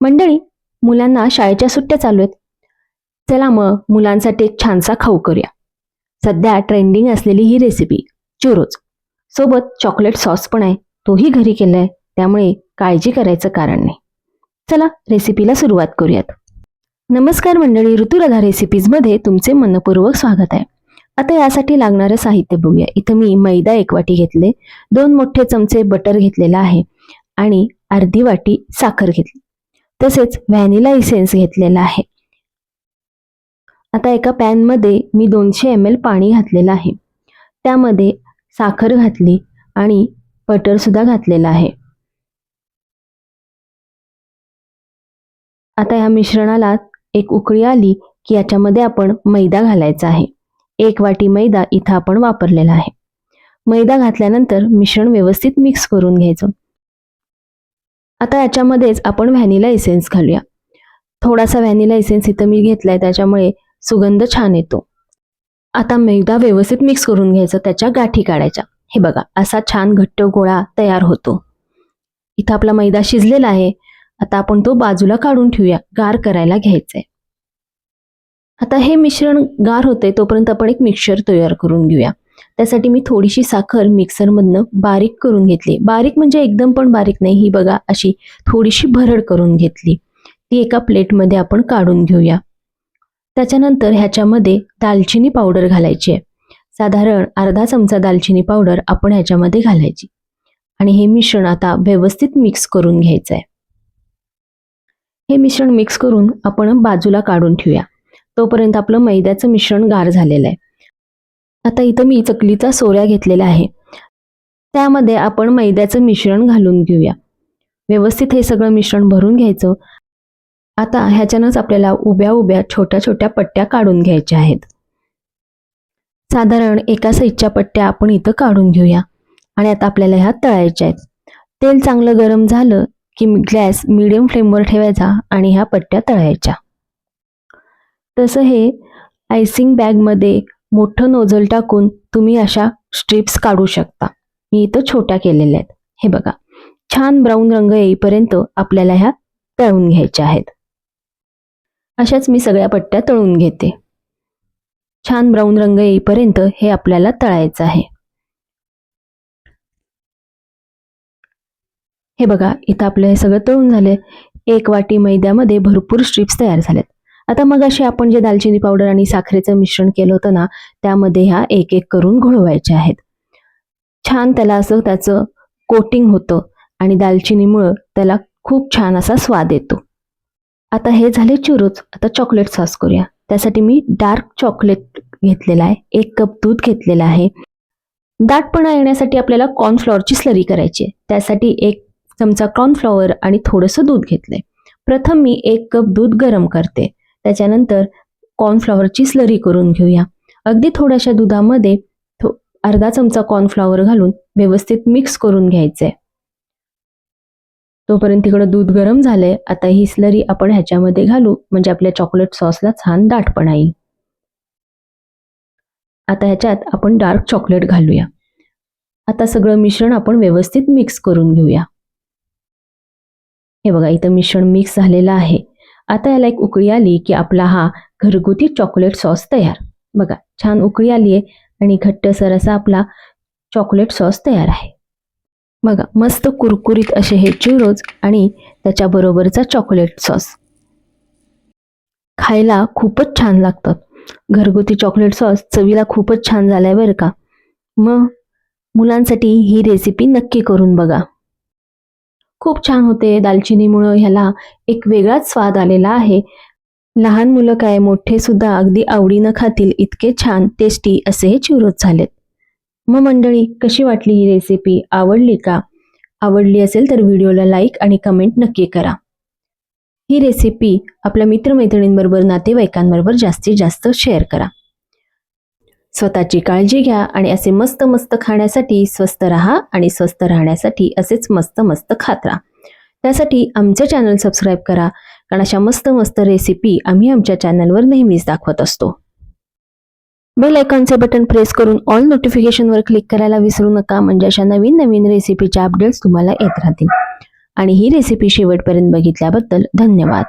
मंडळी मुलांना शाळेच्या सुट्ट्या चालू आहेत. चला मग मुलांसाठी एक छानसा खाऊ करूया. सध्या ट्रेंडिंग असलेली ही रेसिपी चुरोज सोबत चॉकलेट सॉस पण आहे. तोही घरी केलाय. त्यामुळे काळजी करायचं कारण नाही. चला रेसिपीला सुरुवात करूयात. नमस्कार मंडळी ऋतुराधा रेसिपीजमध्ये तुमचे मनपूर्वक स्वागत आहे. आता यासाठी लागणारं साहित्य बघूया. इथं मी मैदा एक वाटी घेतले दोन मोठे चमचे बटर घेतलेला आहे आणि अर्धी वाटी साखर घेतली. तसेच व्हॅनिला इसेन्स घेतलेला आहे. आता एका पॅनमध्ये मी दोनशे एम एल पाणी घातलेलं आहे. त्यामध्ये साखर घातली आणि बटरसुद्धा घातलेलं आहे. आता ह्या मिश्रणाला एक उकळी आली की याच्यामध्ये आपण मैदा घालायचा आहे. एक वाटी मैदा इथं आपण वापरलेला आहे. मैदा घातल्यानंतर मिश्रण व्यवस्थित मिक्स करून घ्यायचं. आता याच्यामध्येच आपण व्हॅनिला इसेन्स घालूया. थोडासा व्हॅनिला इसेन्स इथं मी घेतलाय त्याच्यामुळे सुगंध छान येतो. आता मैदा व्यवस्थित मिक्स करून घ्यायचा त्याच्या गाठी काढायच्या. हे बघा असा छान घट्ट गोळा तयार होतो. इथं आपला मैदा शिजलेला आहे. आता आपण तो बाजूला काढून ठेवूया गार करायला घ्यायचंय. आता हे मिश्रण गार होते तोपर्यंत आपण एक मिक्सर तयार करून घेऊया. त्यासाठी मी थोडीशी साखर मिक्सरमधनं बारीक करून घेतली. बारीक म्हणजे एकदम पण बारीक नाही ही बघा अशी थोडीशी भरड करून घेतली. ती एका प्लेटमध्ये आपण काढून घेऊया. त्याच्यानंतर ह्याच्यामध्ये दालचिनी पावडर घालायची आहे. साधारण अर्धा चमचा दालचिनी पावडर आपण ह्याच्यामध्ये घालायची. आणि हे मिश्रण आता व्यवस्थित मिक्स करून घ्यायचं आहे. हे मिश्रण मिक्स करून आपण बाजूला काढून ठेवूया. तोपर्यंत आपलं मैद्याचं मिश्रण गार झालेलं आहे. आता इथं मी चकलीचा सोऱ्या घेतलेला आहे. त्यामध्ये आपण मैद्याचं मिश्रण घालून घेऊया. व्यवस्थित हे सगळं मिश्रण भरून घ्यायचं. आता ह्याच्यानंच आपल्याला उभ्या उभ्या छोट्या छोट्या पट्ट्या काढून घ्यायच्या आहेत. साधारण एका साईजच्या पट्ट्या आपण इथं काढून घेऊया. आणि आता आपल्याला ह्या तळायच्या आहेत. तेल चांगलं गरम झालं की गॅस मिडियम फ्लेमवर ठेवायचा आणि ह्या पट्ट्या तळायच्या. तसं हे आयसिंग बॅगमध्ये मोठं नोझल टाकून तुम्ही अशा स्ट्रिप्स काढू शकता. मी इथं छोट्या केलेल्या आहेत. हे बघा. छान ब्राऊन रंग येईपर्यंत आपल्याला ह्या तळून घ्यायच्या आहेत. अशाच मी सगळ्या पट्ट्या तळून घेते. छान ब्राऊन रंग येईपर्यंत हे आपल्याला तळायचं आहे. हे बघा. इथं आपलं हे सगळं तळून झालं एक वाटी मैद्यामध्ये भरपूर स्ट्रिप्स तयार झाल्यात. आता मग अशी आपण जे दालचिनी पावडर आणि साखरेचं मिश्रण केलं होतं ना त्यामध्ये ह्या एक एक करून घोळवायच्या आहेत. छान त्याला असं त्याचं कोटिंग होतं आणि दालचिनीमुळं त्याला खूप छान असा स्वाद येतो. आता हे झाले चुरूच. आता चॉकलेट सॉस करूया. त्यासाठी मी डार्क चॉकलेट घेतलेला आहे. एक कप दूध घेतलेला आहे. दाटपणा येण्यासाठी आपल्याला कॉर्नफ्लॉवरची स्लरी करायची आहे. त्यासाठी एक चमचा कॉर्नफ्लॉवर आणि थोडंसं दूध घेतलंय. प्रथम मी एक कप दूध गरम करते. त्याच्यानंतर कॉर्नफ्लॉवरची स्लरी करून घेऊया. अगदी थोड्याशा दुधामध्ये थो अर्धा चमचा कॉर्नफ्लॉवर घालून व्यवस्थित मिक्स करून घ्यायचंय. तोपर्यंत तिकडं दूध गरम झालंय. आता ही स्लरी आपण ह्याच्यामध्ये घालू म्हणजे आपल्या चॉकलेट सॉसला छान दाटपणा येईल. आता ह्याच्यात आपण डार्क चॉकलेट घालूया. आता सगळं मिश्रण आपण व्यवस्थित मिक्स करून घेऊया. हे बघा इथं मिश्रण मिक्स झालेलं आहे. आता याला एक उकळी आली की आपला हा घरगुती चॉकलेट सॉस तयार. बघा छान उकळी आली आहे आणि घट्टसर असा आपला चॉकलेट सॉस तयार आहे. बघा मस्त कुरकुरीत असे हे चिरोज आणि त्याच्याबरोबरचा चॉकलेट सॉस खायला खूपच छान लागतात घरगुती चॉकलेट सॉस चवीला खूपच छान झालाय बरं का. मग मुलांसाठी ही रेसिपी नक्की करून बघा. खूप छान होते. दालचिनीमुळं ह्याला एक वेगळाच स्वाद आलेला आहे. लहान मुलं काय मोठे सुद्धा अगदी आवडीनं खातील इतके छान टेस्टी असे हे चिरोज झालेत. मग मंडळी कशी वाटली ही रेसिपी आवडली का? आवडली असेल तर व्हिडिओला लाईक आणि कमेंट नक्की करा. ही रेसिपी आपल्या मित्रमैत्रिणींबरोबर नातेवाईकांबरोबर जास्तीत जास्त शेअर करा. स्वतःची काळजी घ्या आणि असे मस्त मस्त खाण्यासाठी स्वस्त राहा आणि स्वस्त राहण्यासाठी असेच मस्त मस्त खात राहा. त्यासाठी आमचं चॅनल सबस्क्राईब करा कारण अशा मस्त मस्त रेसिपी आम्ही आमच्या चॅनलवर नेहमीच दाखवत असतो. बेल आयकॉनचे बटन प्रेस करून ऑल नोटिफिकेशनवर क्लिक करायला विसरू नका म्हणजे अशा नवीन नवीन रेसिपीच्या अपडेट्स तुम्हाला येत राहतील. आणि ही रेसिपी शेवटपर्यंत बघितल्याबद्दल धन्यवाद.